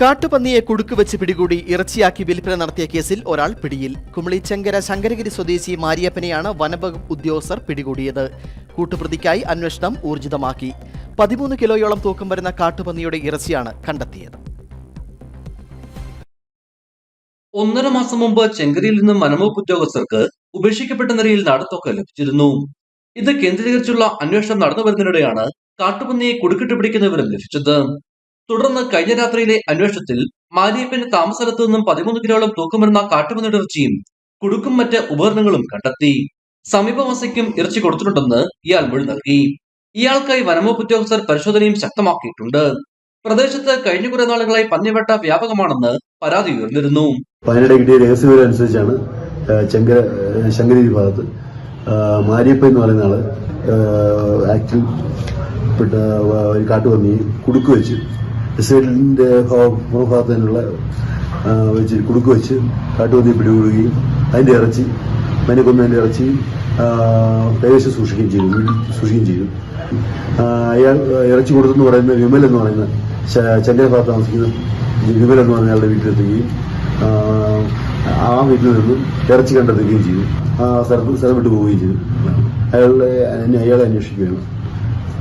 കാട്ടുപന്നിയെ കുടുക്കുവെച്ച് പിടികൂടി ഇറച്ചിയാക്കി വിൽപ്പന നടത്തിയ കേസിൽ ഒരാൾ പിടിയിൽ. കുമളി ചെങ്കര ശങ്കരഗിരി സ്വദേശി മാരിയപ്പനെയാണ് വനവകുപ്പ് ഉദ്യോഗസ്ഥർ പിടികൂടിയത്. കൂട്ടുപ്രതിക്കായി അന്വേഷണം ഊർജിതമാക്കി. പതിമൂന്ന് കിലോയോളം തൂക്കം വരുന്ന കാട്ടുപന്നിയുടെ ഇറച്ചിയാണ് കണ്ടെത്തിയത്. ഒന്നര മാസം മുമ്പ് ചെങ്കരിയിൽ നിന്നും വനംവകുപ്പ് ഉദ്യോഗസ്ഥർക്ക് ഉപേക്ഷിക്കപ്പെട്ട നിലയിൽ നടത്തൊക്കെ ലഭിച്ചിരുന്നു. ഇത് കേന്ദ്രീകരിച്ചുള്ള അന്വേഷണം നടന്നു വരുന്നതിനിടെയാണ് കാട്ടുപന്നിയെ കുടുക്കിട്ട് പിടിക്കുന്ന വിവരം ലഭിച്ചത്. തുടർന്ന് കഴിഞ്ഞ രാത്രിയിലെ അന്വേഷണത്തിൽ മാരിയപ്പന്റെ താമസസ്ഥലത്തു നിന്നും പതിമൂന്ന് കിലോളം തൂക്കം വരുന്ന ഇറച്ചിയും കുടുക്കും മറ്റ് ഉപകരണങ്ങളും കണ്ടെത്തി. സമീപവാസിക്കും ഇറച്ചി കൊടുത്തിട്ടുണ്ടെന്ന് ഇയാൾ മൊഴി നൽകി. ഇയാൾക്കായി വനംവകുപ്പ് ഉദ്യോഗസ്ഥർ പരിശോധനയും ശക്തമാക്കിയിട്ടുണ്ട്. പ്രദേശത്ത് കഴിഞ്ഞ കുറെ നാളുകളായി പന്നിവേട്ട വ്യാപകമാണെന്ന് പരാതി ഉയർന്നിരുന്നു. രഹസ്യവിവരം അനുസരിച്ചാണ് ചെങ്കര ആ, ശങ്കരഗിരി ഭാഗത്ത് മാരിയപ്പ എന്ന് പറയുന്ന ആൾ ആക്ടിൽ പെട്ട ഒരു കാട്ടുപന്നിയെ കുടുക്ക് വെച്ച് ഇസ്രയേലിന്റെ ഭാഗത്തിനുള്ള വെച്ച് കുടുക്ക് വെച്ച് കാട്ടുപന്നിയെ പിടികൂടുകയും അതിന്റെ ഇറച്ചി അതിനെ കൊന്നതിന്റെ ഇറച്ചി കൈവശം സൂക്ഷിക്കുകയും ചെയ്തു സൂക്ഷിക്കുകയും ചെയ്തു. അയാൾ ഇറച്ചി കൊടുത്തെന്ന് പറയുന്ന വിമൽ എന്ന് പറയുന്ന ച- ചെങ്കര ഭാഗത്ത് താമസിക്കുന്ന വിമൽ എന്ന് പറഞ്ഞ അയാളുടെ വീട്ടിലെത്തുകയും ആ, വീട്ടിൽ നിന്നും ഇറച്ചി കണ്ടെത്തുകയും ചെയ്തു. ആ സ്ഥലത്ത് സ്ഥലം വിട്ടു പോവുകയും ചെയ്തു. അയാളുടെ അയാളെ അന്വേഷിക്കുകയാണ്.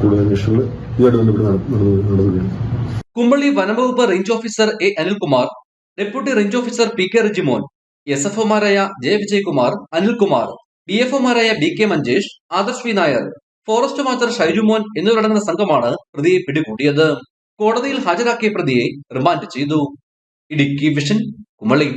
കൂടുതൽ അന്വേഷണങ്ങൾ ഇതുമായിട്ട് ബന്ധപ്പെട്ട് നട- നടന്നു കുമ്പള്ളി വനംവകുപ്പ് range officer A Anilkumar deputy range officer P K Rijimon S F ഒമാരായ J Vijayakumar Anilkumar B F ഒമാരായ B K Manjesh Adarsh V Nair forest master Shaijumon എന്നിവരടങ്ങുന്ന സംഘമാണ് പ്രതിയെ പിടികൂടിയത്. കോടതിയിൽ ഹാജരാക്കിയ പ്രതിയെ റിമാൻഡ് ചെയ്തു. ഇടുക്കി വിഷൻ കുമളി